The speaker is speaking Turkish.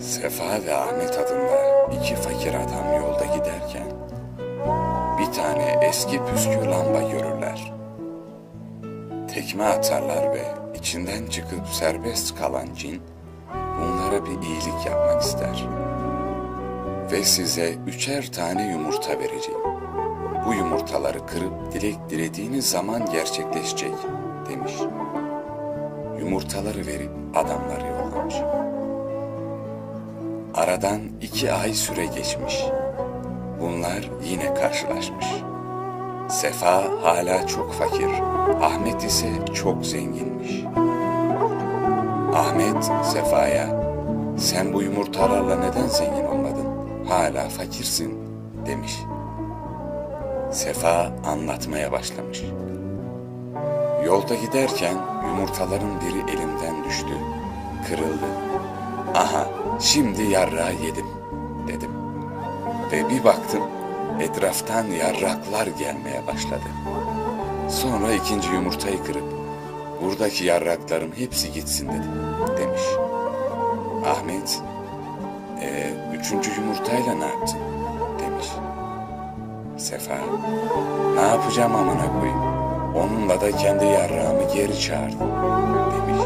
Sefa ve Ahmet adında iki fakir adam yolda giderken bir tane eski püskü lamba görürler. Tekme atarlar ve içinden çıkıp serbest kalan cin bunlara bir iyilik yapmak ister. Ve size üçer tane yumurta vereceğim. Bu yumurtaları kırıp dilek dilediğiniz zaman gerçekleşecek demiş. Yumurtaları verip adamları yollamış. Aradan iki ay süre geçmiş. Bunlar yine karşılaşmış. Sefa hala çok fakir, Ahmet ise çok zenginmiş. Ahmet Sefa'ya, sen bu yumurtalarla neden zengin olmadın? Hala fakirsin demiş. Sefa anlatmaya başlamış. Yolda giderken yumurtaların biri elimden düştü, kırıldı. Aha, şimdi yarrağı yedim, dedim. Ve bir baktım, etraftan yarraklar gelmeye başladı. Sonra ikinci yumurtayı kırıp, buradaki yarrakların hepsi gitsin dedim, demiş. Ahmet, "E, üçüncü yumurtayla ne yaptın, demiş. Sefa, ne yapacağım amına koyayım? Onunla da kendi yarrağımı geri çağırdım, demiş.